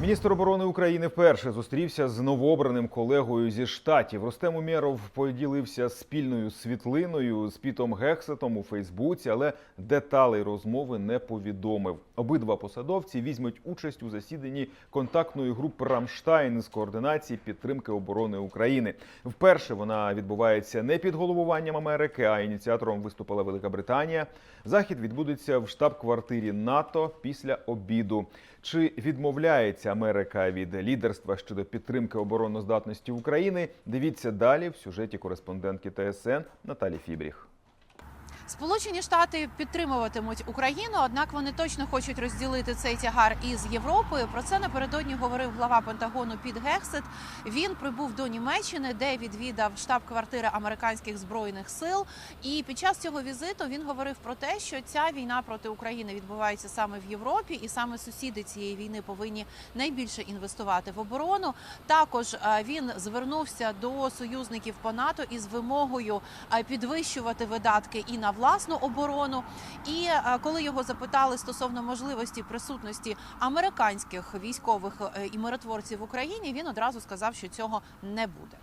Міністр оборони України вперше зустрівся з новообраним колегою зі штатів. Рустем Умєров поділився спільною світлиною з Пітом Гексетом у Фейсбуці, але деталей розмови не повідомив. Обидва посадовці візьмуть участь у засіданні контактної групи Рамштайн з координації підтримки оборони України. Вперше вона відбувається не під головуванням Америки, а ініціатором виступила Велика Британія. Захід відбудеться в штаб-квартирі НАТО після обіду. Чи відмовляється Америка від лідерства щодо підтримки обороноздатності України? Дивіться далі в сюжеті кореспондентки ТСН Наталі Фібріх. Сполучені Штати підтримуватимуть Україну, однак вони точно хочуть розділити цей тягар із Європою. Про це напередодні говорив глава Пентагону Піт Гексет. Він прибув до Німеччини, де відвідав штаб-квартири американських збройних сил. І під час цього візиту він говорив про те, що ця війна проти України відбувається саме в Європі, і саме сусіди цієї війни повинні найбільше інвестувати в оборону. Також е, він звернувся до союзників по НАТО із вимогою е, підвищувати видатки і на власну оборону. І е, коли його запитали стосовно можливості присутності американських військових е, і миротворців в Україні, він одразу сказав, що цього не буде.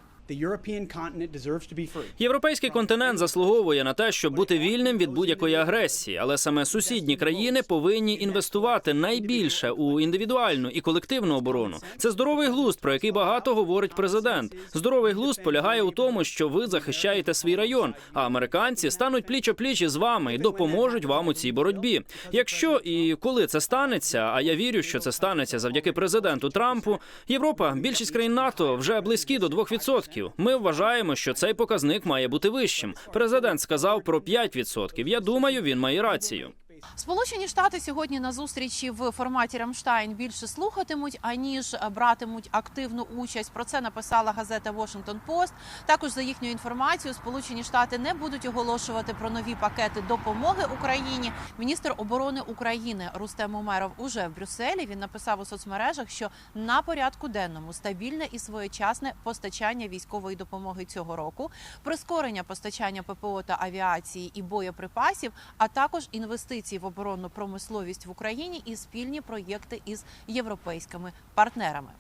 Європейський континент заслуговує на те, щоб бути вільним від будь-якої агресії, але саме сусідні країни повинні інвестувати найбільше у індивідуальну і колективну оборону. Це здоровий глузд, про який багато говорить президент. Здоровий глузд полягає у тому, що ви захищаєте свій район, а американці стануть пліч пліч із вами і допоможуть вам у цій боротьбі. Якщо і коли це станеться, а я вірю, що це станеться завдяки президенту Трампу, Європа, більшість країн НАТО вже близькі до 2%. Ми вважаємо, що цей показник має бути вищим. Президент сказав про 5%. Я думаю, він має рацію. Сполучені Штати сьогодні на зустрічі в форматі Рамштайн більше слухатимуть аніж братимуть активну участь. Про це написала газета Washington Post. Також за їхньою інформацією, Сполучені Штати не будуть оголошувати про нові пакети допомоги Україні. Міністр оборони України Рустем Умеров уже в Брюсселі. Він написав у соцмережах, що на порядку денному стабільне і своєчасне постачання військової допомоги цього року, прискорення постачання ППО та авіації і боєприпасів, а також інвестиції в оборонну промисловість в Україні і спільні проєкти із європейськими партнерами.